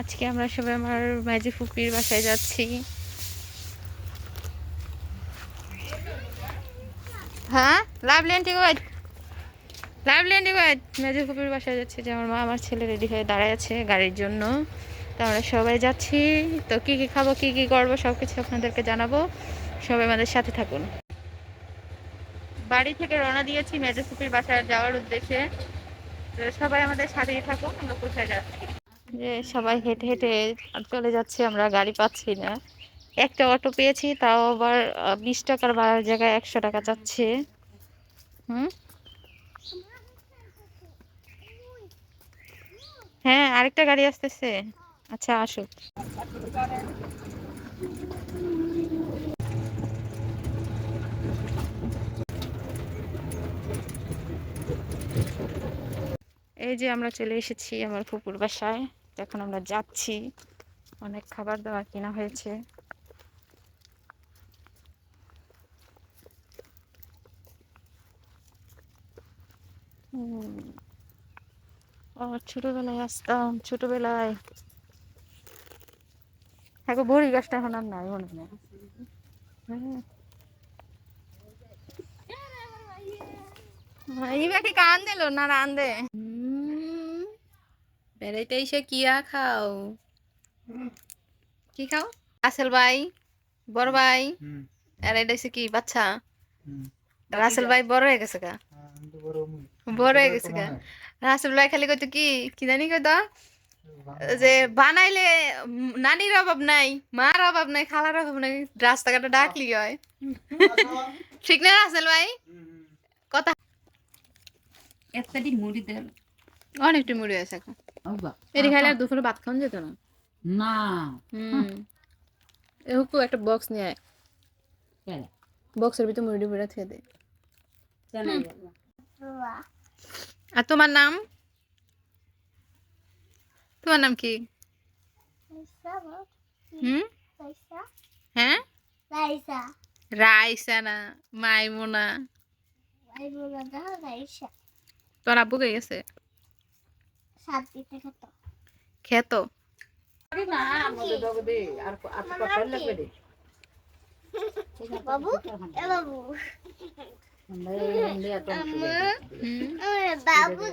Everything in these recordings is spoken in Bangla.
আজকে আমরা সবাই আমার মাঝি ফুপির বাসায় যাচ্ছি। হ্যাঁ? লাভলেন ঠিক আছে। মাঝি ফুপির বাসায় যাচ্ছি মা আমার ছেলে দাঁড়ায় আছে গাড়ির জন্য। তো আমরা সবাই যাচ্ছি। তো কী কী খাব, কী কী সব কিছু আপনাদেরকে জানাব। সবাই আমাদের সাথে থাকুন। বাড়ি থেকে রওনা দিয়েছি মেজো ফুপির বাসায় যাওয়ার উদ্দেশ্যে। সবাই আমাদের সাথেই থাকুন, আমরা কোথায় যাচ্ছি? যে সবাই হেঁটে হেঁটে চলে যাচ্ছে, আমরা গাড়ি পাচ্ছি না। একটা অটো পেয়েছি, তাও আবার বিশ টাকার ভাড়ার জায়গায় একশো টাকা যাচ্ছে। হুম? হ্যাঁ আরেকটা গাড়ি আসতেছে। আচ্ছা আসুক এই যে আমরা চলে এসেছি আমার ফুপুর বাসায়। এখন আমরা যাচ্ছি। অনেক খাবার দাবার কেনা হয়েছে। ও ছোটবেলায় আসতাম ছোটবেলায়। হ্যাঁ গো, বড়ি গাছটা এখন আর নাই মনে হয় হ্যাঁ। ইবাকে কান দিল না রান দে? বেড়াইতে এসে কিয়া খাও কি খাও রাসেল ভাই বড় ভাই আর এটা হচ্ছে কি বাচ্চা রাসেল ভাই বড় হয়ে গেছে গা বড় হয়ে গেছে গা রাসেল ভাই খালি কইতো কি কি জানি কইতো যে বানাইলে নানির অভাব নাই মার অভাব নাই খালার অভাব নাই রাস্তাঘাটে ডাকলি হয় ঠিক না রাসেল ভাই কথা এতটি মুড়ি দেন অনেকটা মুড়ি আছে এখন আব্বা খাইলে আর দুপুরে ভাত খাওয়া যেত না? না। হুম। এহুকু একটা বক্স নিয়ে আয়। বক্সের ভিতরে মুড়ি ভরে থেকে দে। আর তোমার নাম? তোমার নাম কি? হুম? হ্যাঁ. রাইসা। না মাইমোনা। তোর আব্বু কে গেছে? সাত দিতে খেত। খেত। বাবু এ বাবু। বাবু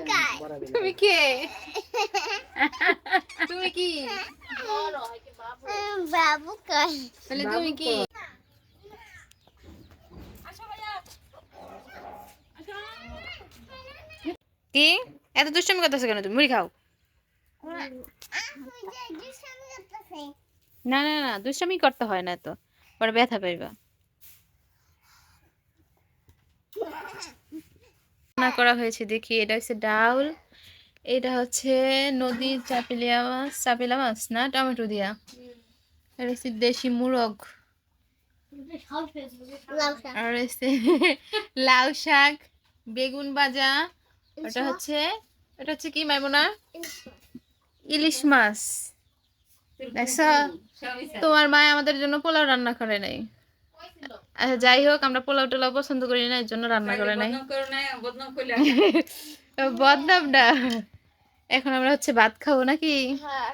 তুমি কে? তুমি কি? বাবু কাই তাহলে তুমি কি? কি? এত দুষ্টমি করতেছো কেন তুমি? মুড়ি খাও। না না না, দুষ্টমি করতে হয় না তো। পরে ব্যথা পাইবা। রান্না করা হয়েছে দেখি, এটা হচ্ছে ডাউল, এটা হচ্ছে নদীর চাপিলিয়া মাছ, চাপিলা মাছ না, টমেটো দিয়া। এটা হচ্ছে দেশি মুরগ। আর হচ্ছে লাউ শাক, বেগুন ভাজা ওটা হচ্ছে এটা হচ্ছে কি মাইমোনা? ইলিশ মাছ। দেখছ তোমার মা আমাদের জন্য পোলাও রান্না করে নাই। আচ্ছা যাই হোক আমরা পোলাও টোলাও পছন্দ করি না এর জন্য রান্না করে নাই। বদনাম না এখন আমরা হচ্ছে ভাত খাব নাকি? হ্যাঁ।